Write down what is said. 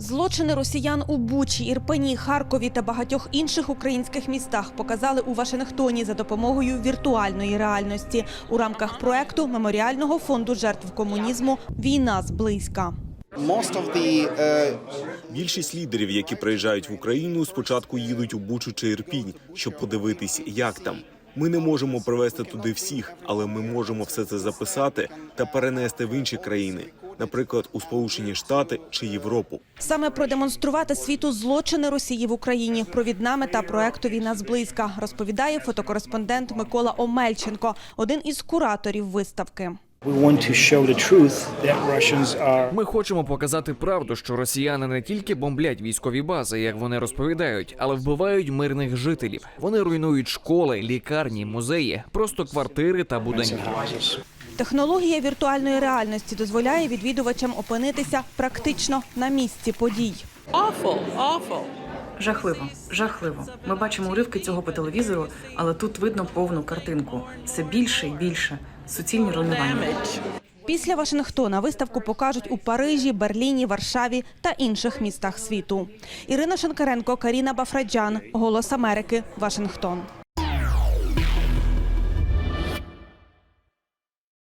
Злочини росіян у Бучі, Ірпені, Харкові та багатьох інших українських містах показали у Вашингтоні за допомогою віртуальної реальності у рамках проекту меморіального фонду жертв комунізму Війна зблизька. Uh, Більшість лідерів, які приїжджають в Україну, спочатку їдуть у Бучу чи Ірпінь, щоб подивитись, як там. Ми не можемо привезти туди всіх, але ми можемо все це записати та перенести в інші країни, наприклад, у Сполучені Штати чи Європу. Саме продемонструвати світу злочини Росії в Україні. Провідна мета проекту Війна зблизька розповідає фотокореспондент Микола Омельченко, один із кураторів виставки. We want to show the truth that Russians are Ми хочемо показати правду, що росіяни не тільки бомблять військові бази, як вони розповідають, але вбивають мирних жителів. Вони руйнують школи, лікарні, музеї, просто квартири та будинки. Технологія віртуальної реальності дозволяє відвідувачам опинитися практично на місці подій. Awful, awful. Жахливо, жахливо. Ми бачимо уривки цього по телевізору, але тут видно повну картинку. Все більше і більше. Суцільні руйнування. Після Вашингтона виставку покажуть у Парижі, Берліні, Варшаві та інших містах світу. Ірина Шанкаренко, Каріна Бафраджан, Голос Америки, Вашингтон.